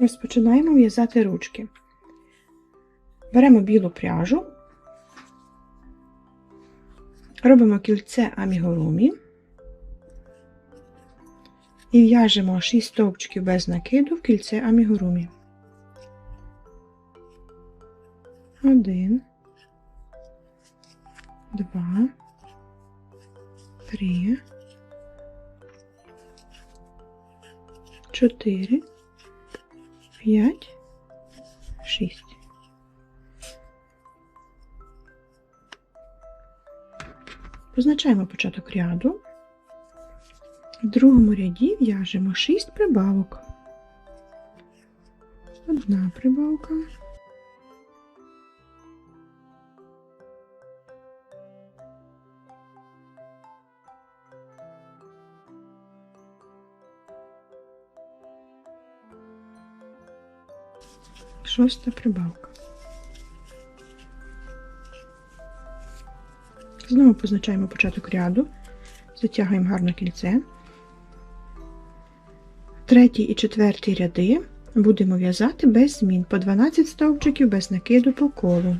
Розпочинаємо в'язати ручки. Беремо білу пряжу, робимо кільце амігурумі і в'яжемо 6 стовпчиків без накиду в кільце амігурумі. Один, два, три, чотири, п'ять, шість. Позначаємо початок ряду. В другому ряді в'яжемо 6 прибавок. Одна прибавка. Шоста прибавка. Знову позначаємо початок ряду, затягуємо гарно кільце. Третій і четвертий ряди будемо в'язати без змін по 12 стовпчиків без накиду по колу.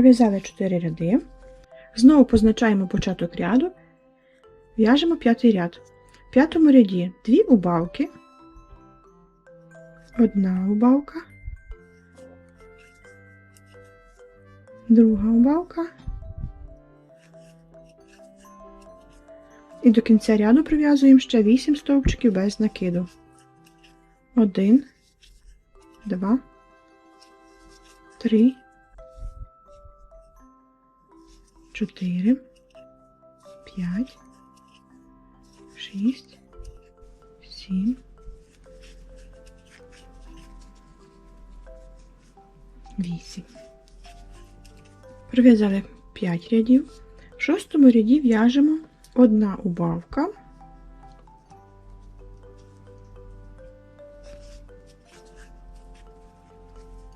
Пров'язали 4 ряди. Знову позначаємо початок ряду, в'яжемо п'ятий ряд. В п'ятому ряді дві убавки, одна убавка, друга убавка. І до кінця ряду прив'язуємо ще 8 стовпчиків без накиду. 1, 2, 3, 4, 5, 6, 7, 8. Пров'язали 5 рядів. В шостому ряді в'яжемо одна убавка.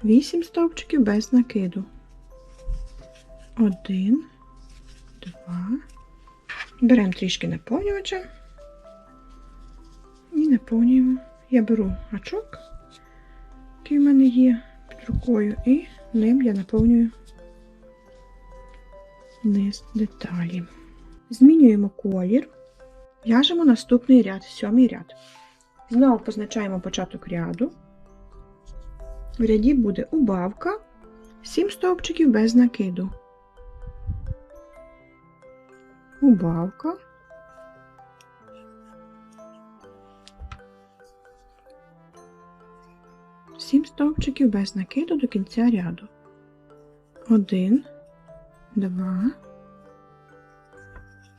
Вісім стовпчиків без накиду. Один, два. Беремо трішки наповнювача і наповнюємо. Я беру гачок, який в мене є під рукою, і ним я наповнюю низ деталі. Змінюємо колір, в'яжемо наступний ряд, сьомий ряд. Знову позначаємо початок ряду. В ряді буде убавка, 7 стовпчиків без накиду. Убавка. Сім стовпчиків без накиду до кінця ряду. Один, два,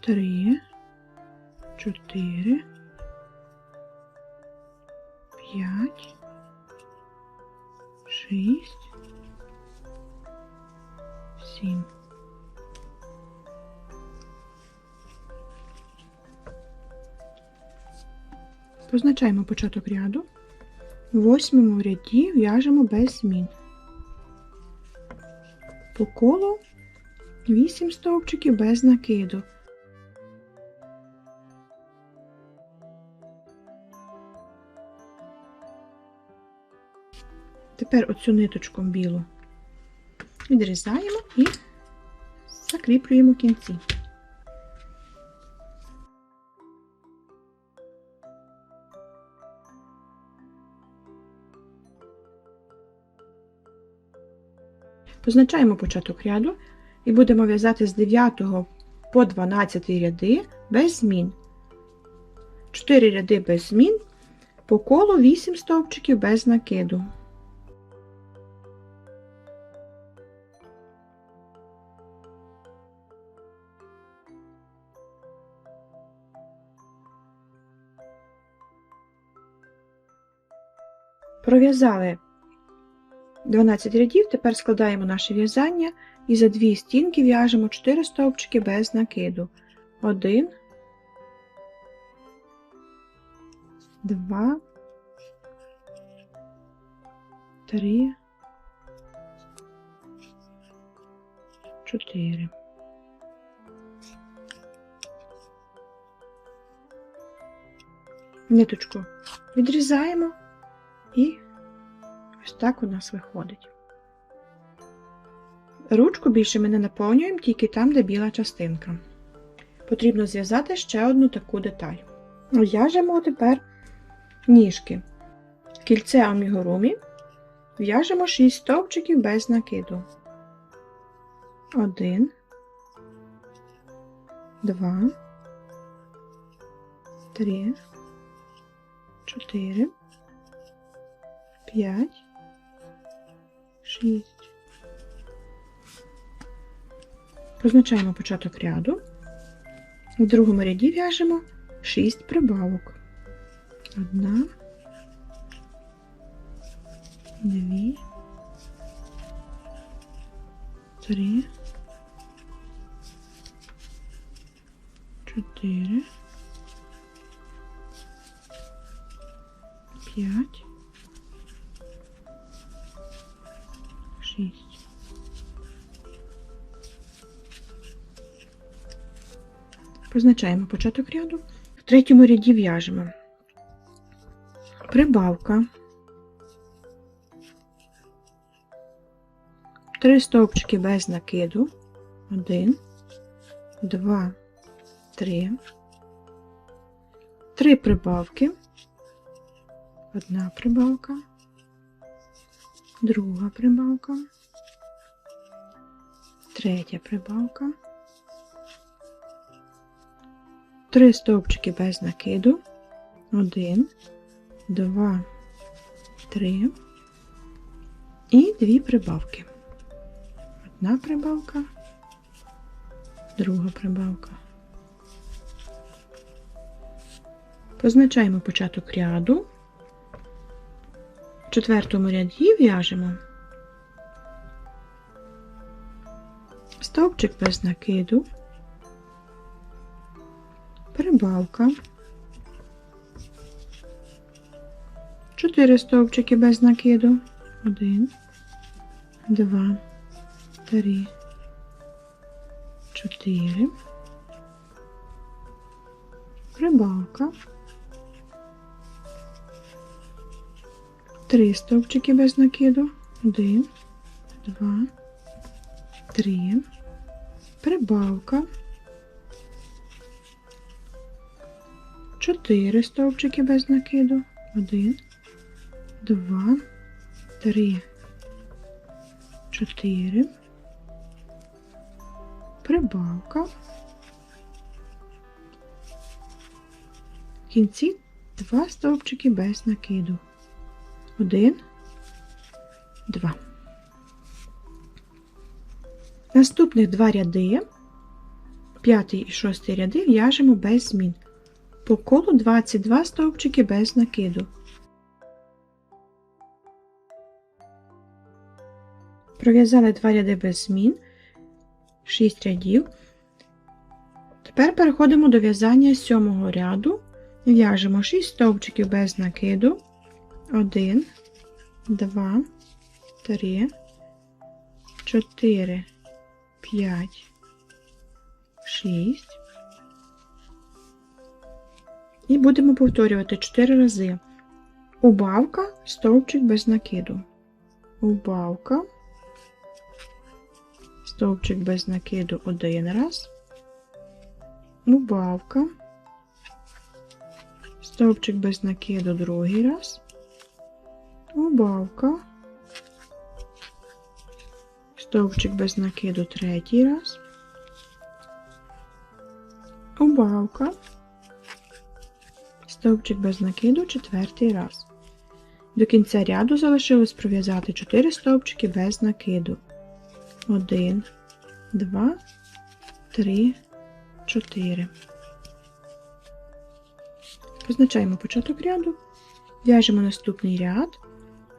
три, чотири, п'ять, шість, сім. Позначаємо початок ряду. В восьмому ряді в'яжемо без змін. По колу 8 стовпчиків без накиду. Тепер оцю ниточку білу відрізаємо і закріплюємо кінці. Позначаємо початок ряду і будемо в'язати з 9 по 12 ряди без змін. 4 ряди без змін, по колу 8 стовпчиків без накиду. Пров'язали 12 рядів, тепер складаємо наше в'язання і за дві стінки в'яжемо 4 стовпчики без накиду. 1, 2, три, чотири. Ниточку відрізаємо і ось так у нас виходить. Ручку більше ми не наповнюємо тільки там, де біла частинка. Потрібно зв'язати ще одну таку деталь. В'яжемо тепер ніжки. Кільце амігурумі в'яжемо 6 стовпчиків без накиду. 1, 2, 3, 4, 5, 6. Позначаємо початок ряду. В другому ряді в'яжемо 6 прибавок. Одна, дві, три, чотири, п'ять, шість. Позначаємо початок ряду. В третьому ряді в'яжемо. Прибавка, три стовпчики без накиду, один, два, три, три прибавки, одна прибавка, друга прибавка, третя прибавка. Три стовпчики без накиду. Один, два, три. І дві прибавки. Одна прибавка, друга прибавка. Позначаємо початок ряду. Четвертому ряді в'яжемо. Стовпчик без накиду. Прибавка, 4 стовпчики без накиду, 1, 2, 3, 4, прибавка, 3 стовпчики без накиду, 1, 2, 3, прибавка, 4 стовпчики без накиду. 1, 2, 3, 4. Прибавка. В кінці 2 стовпчики без накиду. 1, 2. Наступних два ряди, п'ятий і шостий ряди в'яжемо без змін. По колу 22 стовпчики без накиду. Пров'язали два ряди без змін, 6 рядів. Тепер переходимо до в'язання сьомого ряду. В'яжемо 6 стовпчиків без накиду. 1, 2, 3, 4, 5, 6. І будемо повторювати 4 рази. Убавка, стовпчик без накиду. Убавка, стовпчик без накиду один раз. Убавка, стовпчик без накиду другий раз. Убавка, стовпчик без накиду третій раз. Убавка стовпчик без накиду четвертий раз. До кінця ряду залишилось пров'язати 4 стовпчики без накиду. 1, 2, 3, 4. Позначаємо початок ряду. В'яжемо наступний ряд.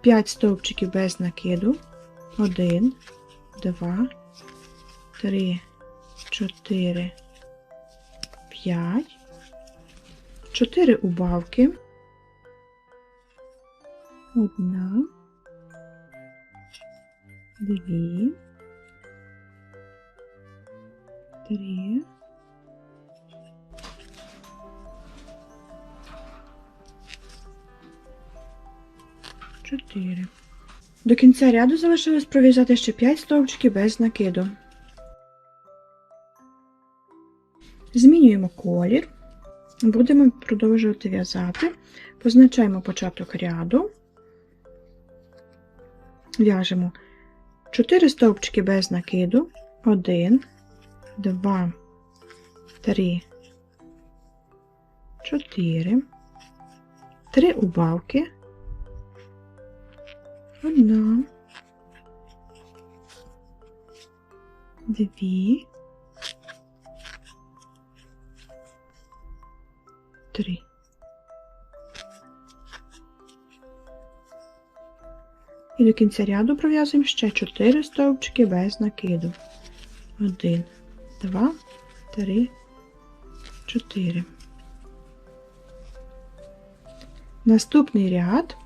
5 стовпчиків без накиду. 1, 2, 3, 4, 5. 4 убавки. Одна, дві, три, чотири. До кінця ряду залишилось пров'язати ще 5 стовпчиків без накиду. Змінюємо колір. Будемо продовжувати в'язати. Позначаємо початок ряду. В'яжемо 4 стовпчики без накиду. 1, 2, 3, 4, 3 убавки. Одна, дві, три. І до кінця ряду пров'язуємо ще 4 стовпчики без накиду. 1, 2, 3, 4. Наступний ряд.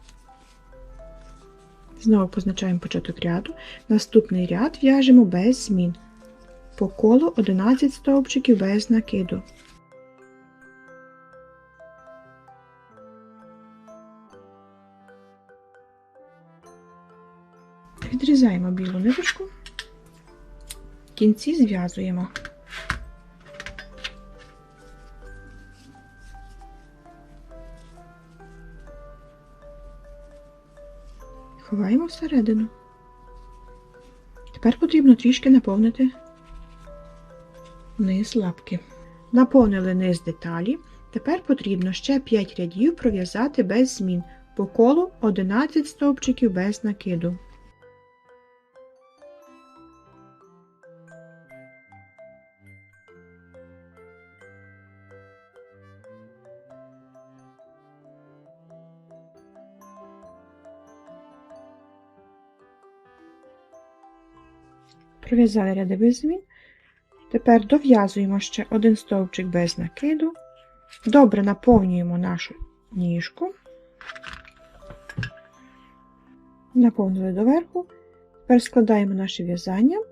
Знову позначаємо початок ряду. Наступний ряд в'яжемо без змін. По колу 11 стовпчиків без накиду. Відрізаємо білу ниточку, в кінці зв'язуємо. Ховаємо всередину. Тепер потрібно трішки наповнити низ лапки. Наповнили низ деталі. Тепер потрібно ще 5 рядів пров'язати без змін. По колу 11 стовпчиків без накиду. Пров'язали без змін. Тепер дов'язуємо ще один стовпчик без накиду. Добре наповнюємо нашу ніжку. Наповнили доверху. Тепер складаємо наше в'язання.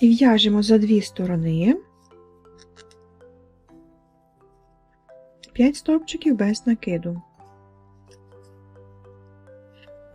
І в'яжемо за дві сторони 5 стовпчиків без накиду.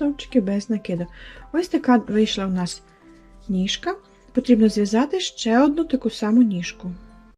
Стовпчиків без накиду. Ось така вийшла у нас ніжка. Потрібно зв'язати ще одну таку саму ніжку.